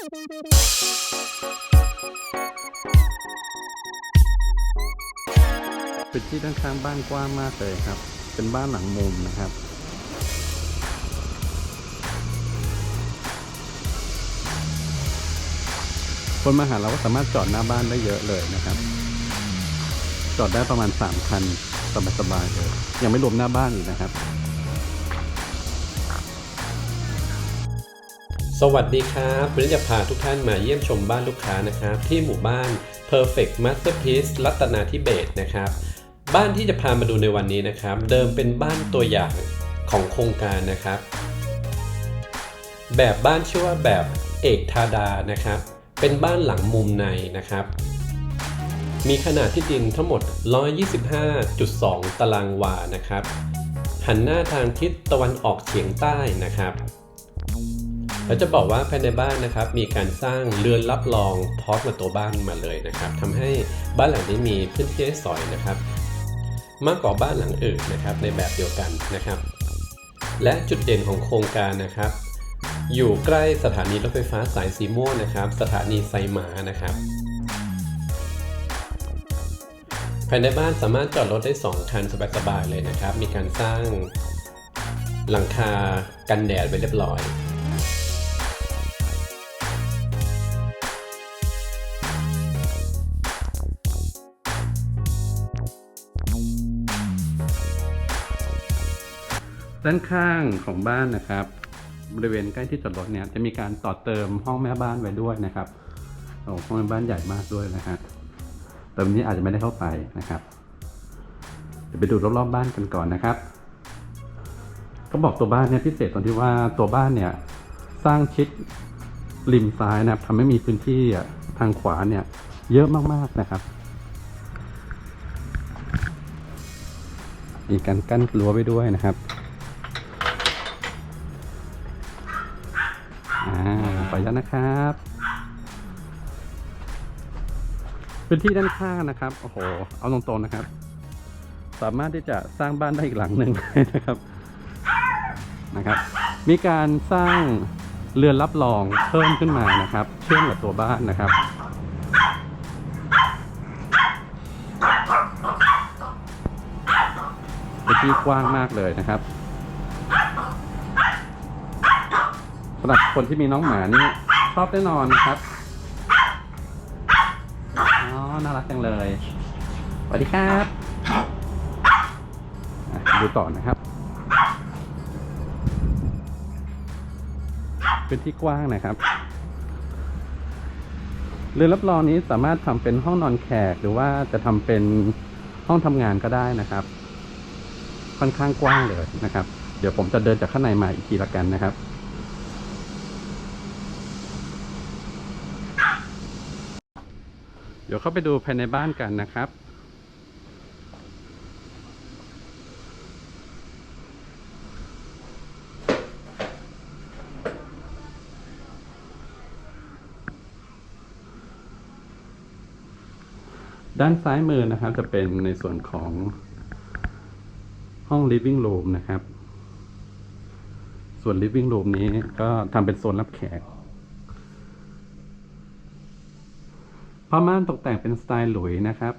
พื้นที่ด้านข้างบ้านกว้างมากเลยครับ เป็นบ้านหลังมุมนะครับคนมาหาเราก็สามารถจอดหน้าบ้านได้เยอะเลยนะครับ จอดได้ประมาณ 3 คันสบายๆเลย ยังไม่รวมหน้าบ้านอีกนะครับ สวัสดีครับวันนี้จะพาทุกท่านมาเยี่ยมชมบ้านลูกค้านะครับ ที่หมู่บ้าน Perfect Masterpiece รัตนาธิเบศนะครับ บ้านที่จะพามาดูในวันนี้นะครับ เดิมเป็นบ้านตัวอย่างของโครงการนะครับ แบบบ้านชื่อว่าแบบเอกธาดานะครับ เป็นบ้านหลังมุมในนะครับ มีขนาดที่ดินทั้งหมด 125.2 ตารางวานะครับ หันหน้าทางทิศตะวันออกเฉียงใต้นะครับ เราจะบอกว่าภายในบ้านนะครับมีการสร้างเรือนรับรองพร้อมกับตัวบ้านมาเลยนะครับทำให้บ้านหลังนี้มีพื้นที่ให้สอยนะครับ มากกว่าบ้านหลังอื่นนะครับในแบบเดียวกันนะครับ และจุดเด่นของโครงการนะครับอยู่ใกล้สถานีรถไฟฟ้าสายสีม่วงนะครับ สถานีไซมานะครับ ภายในบ้านสามารถจอดรถได้ 2 คันสบายๆเลยนะครับ มีการสร้างหลังคากันแดดไว้เรียบร้อย ด้านข้างของบ้านนะครับ บริเวณใกล้ที่จอดรถเนี่ยจะมีการต่อเติมห้องแม่บ้านไว้ด้วยนะครับโอ้ห้องแม่บ้านใหญ่มากด้วยนะฮะต่วันนี้อาจจะไม่ได้เข้าไปนะครับเดี๋ยวไปดูรอบๆบ้านกันก่อนนะครับ ก็บอกตัวบ้านเนี่ยพิเศษตรงที่ว่าตัวบ้านเนี่ยสร้างชิดริมซ้ายนะครับทำให้มีพื้นที่ทางขวาเนี่ย เยอะมากๆนะครับมีการกั้นรั้วไว้ด้วยนะครับ ออนุญาตนะครับ พื้นที่ด้านข้างนะครับ โอ้โห เอาตรงๆนะครับ สามารถที่จะสร้างบ้านได้อีกหลังหนึ่งนะครับ นะครับ มีการสร้างเรือนรับรองเพิ่มขึ้นมานะครับ เชื่อมกับตัวบ้านนะครับเป็นที่กว้างมากเลยนะครับ สำหรับคนที่มีน้องหมานี่ชอบแน่นอนครับ อ๋อ น่ารักจังเลย สวัสดีครับอะดูต่อนะครับ เป็นที่กว้างนะครับ เรือนรับรองนี้สามารถทำเป็นห้องนอนแขกหรือว่าจะทำเป็นห้องทำงานก็ได้นะครับ ค่อนข้างกว้างเลยนะครับ เดี๋ยวผมจะเดินจากข้างในมาอีกทีละกันนะครับ ดี๋ยวเข้าไปดูภายในบ้านกันนะครับ ด้านซ้ายมือนะครับจะเป็นในส่วนของห้อง living room นะครับ ส่วน living room นี้ก็ทำเป็นโซนรับแขก ผ้าม่านตกแต่งเป็นสไตล์หลุยนะครับ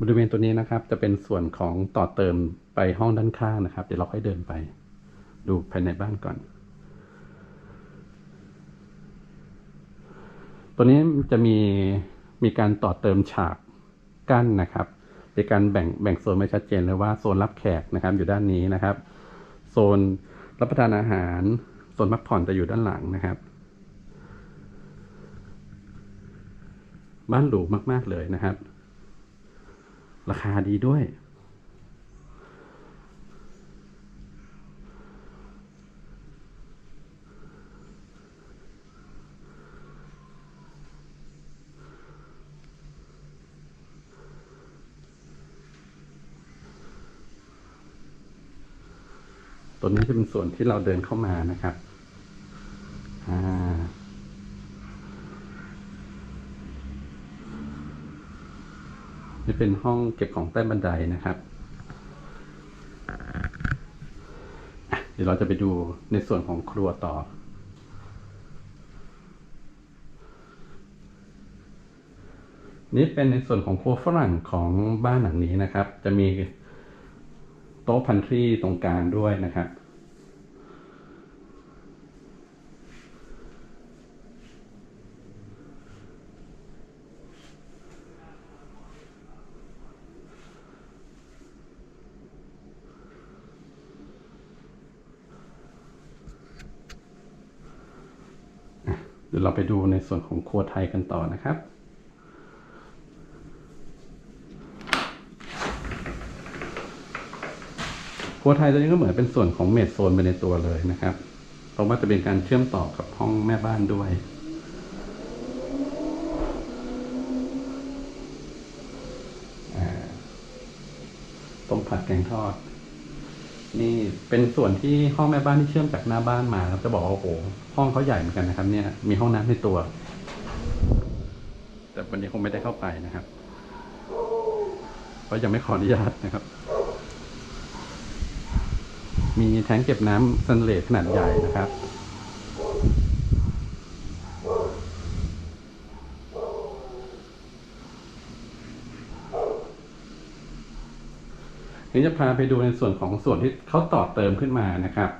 บริเวณตัวนี้นะครับ จะเป็นส่วนของต่อเติมไปห้องด้านข้างนะครับ เดี๋ยวเราค่อยเดินไป ดูภายในบ้านก่อน ตัวนี้จะมีมีการต่อเติมฉากกั้นนะครับเป็นการแบ่งแบ่งโซนไม่ชัดเจนเลยว่าโซนรับแขกนะครับอยู่ด้านนี้นะครับ โซนรับประทานอาหารโซนพักผ่อนจะอยู่ด้านหลังนะครับ บ้านหรูมาก ๆ เลยนะครับ ราคาดีด้วย ตัวนี้จะเป็นส่วนที่เราเดินเข้ามานะครับอ่านี่เป็นห้องเก็บของใต้บันไดนะครับ เดี๋ยวเราจะไปดูในส่วนของครัวต่อ นี่เป็นในส่วนของครัวฝรั่งของบ้านหลังนี้นะครับ จะมี โต๊ะพันทรีตรงกลางด้วยนะครับ เดี๋ยวเราไปดูในส่วนของครัวไทยกันต่อนะครับ ครัวไทยตัวนี้ก็เหมือนเป็นส่วนของเมดโซนไปในตัวเลยนะครับ เพราะว่าจะเป็นการเชื่อมต่อกับห้องแม่บ้านด้วยต้มผัดแกงทอด นี่เป็นส่วนที่ห้องแม่บ้านที่เชื่อมจากหน้าบ้านมาครับจะบอกว่าโอ้โหห้องเขาใหญ่เหมือนกันนะครับ เนี่ยมีห้องน้ำในตัว แต่วันนี้คงไม่ได้เข้าไปนะครับเพราะยังไม่ขออนุญาตนะครับ มีแทงเก็บน้ำสแตนเลสขนาดใหญ่นะครับ นี่จะพาไปดูในส่วนของส่วนที่เขาต่อเติมขึ้นมานะครับ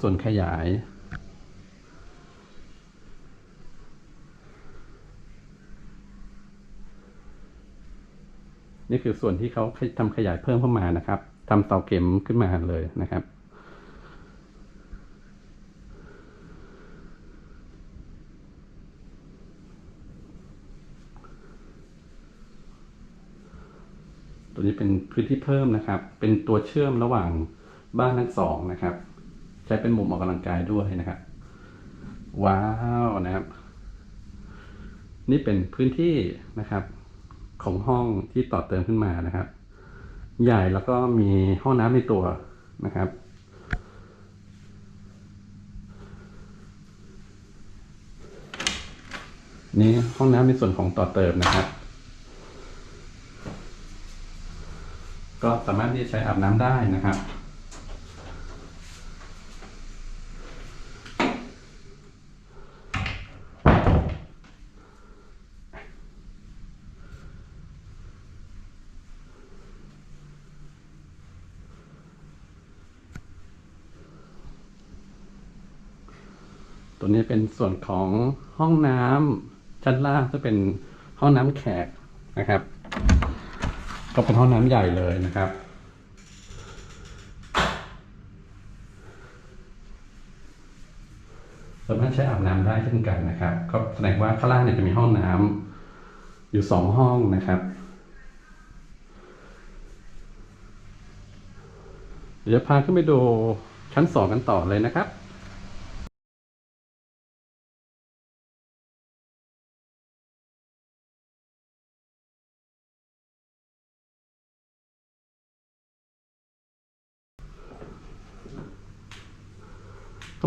ส่วนขยายนี่คือส่วนที่เขาทำขยายเพิ่มเข้ามานะครับ ทำเตาเข็มขึ้นมาเลยนะครับ ตัวนี้เป็นพื้นที่เพิ่มนะครับ เป็นตัวเชื่อมระหว่างบ้านทั้งสองนะครับ ใช้เป็นมุมออกกำลังกายด้วยนะครับ ว้าวนะครับ นี่เป็นพื้นที่นะครับ ของห้องที่ต่อเติมขึ้นมานะครับ ใหญ่แล้วก็มีห้องน้ำในตัวนะครับ นี่ห้องน้ำในส่วนของต่อเติมนะครับ ก็สามารถที่จะใช้อาบน้ำได้นะครับ ตัวนี้เป็นส่วนของห้องน้ำชั้นล่างจะเป็นห้องน้ำแขกนะครับ ก็เป็นห้องน้ำใหญ่เลยนะครับสามารถใช้อาบน้ำได้เช่นกันนะครับ ก็แสดงว่าข้างล่างเนี่ยจะมีห้องน้ำอยู่สองห้องนะครับ เดี๋ยวพาขึ้นไปดูชั้นสองกันต่อเลยนะครับ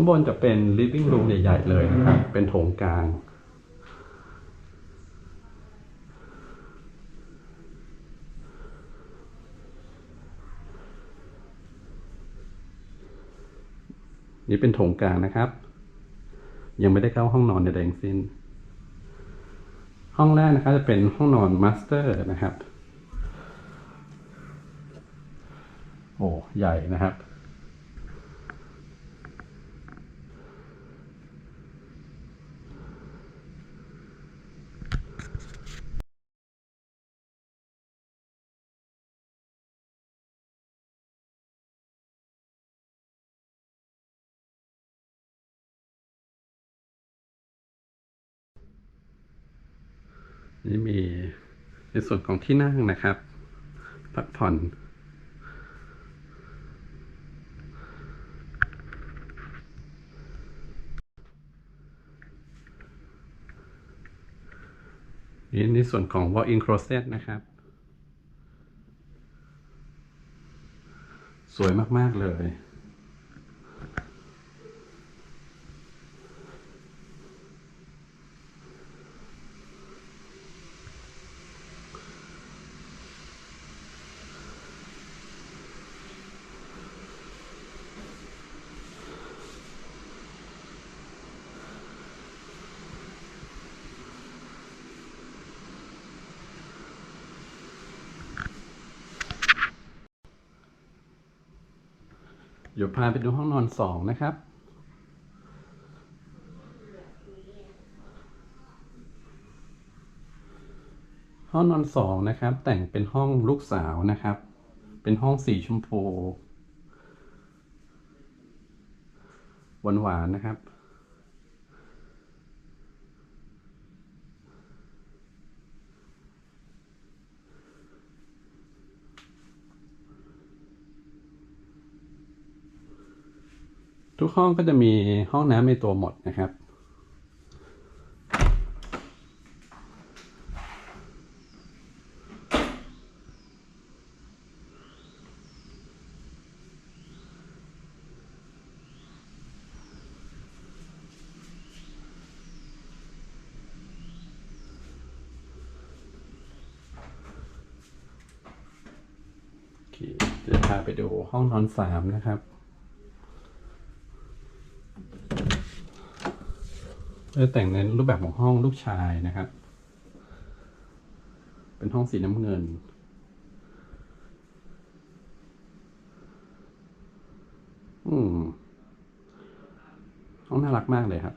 ข้างบนจะเป็น living room ใหญ่ ๆ เลยนะครับ เป็นโถงกลาง นี่เป็นโถงกลางนะครับ ยังไม่ได้เข้าห้องนอนใดๆทั้งสิ้น ห้องแรกนะครับจะเป็นห้องนอนมาสเตอร์นะครับ โอ้ ใหญ่นะครับ นี่มีในส่วนของที่นั่งนะครับ พักผ่อน นี่ในส่วนของ walk-in closet นะครับ สวยมาก ๆ เลย เดี๋ยวพาไปดูห้องนอนสองนะครับ ห้องนอนสองนะครับ แต่งเป็นห้องลูกสาวนะครับ เป็นห้องสีชมพูหวานๆนะครับ กห้องก็จะมีห้องน้ำในตัวหมดนะครับโอเคเดี๋ยวพาไปดูห้องนอนสามนะครับ จะ แต่งในรูปแบบของห้องลูกชายนะครับ เป็นห้องสีน้ำเงิน อืมห้องน่ารักมากเลยครับ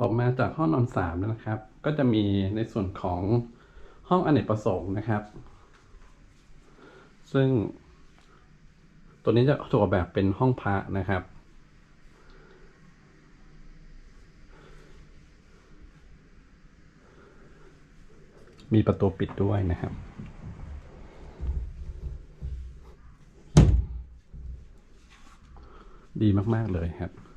ออกมาจากห้องนอนสามแล้วนะครับ ก็จะมีในส่วนของห้องอเนกประสงค์นะครับ ซึ่ง ตัวนี้จะถูกออกแบบเป็นห้องพระนะครับ มีประตูปิดด้วยนะครับดีมาก ๆ เลยครับ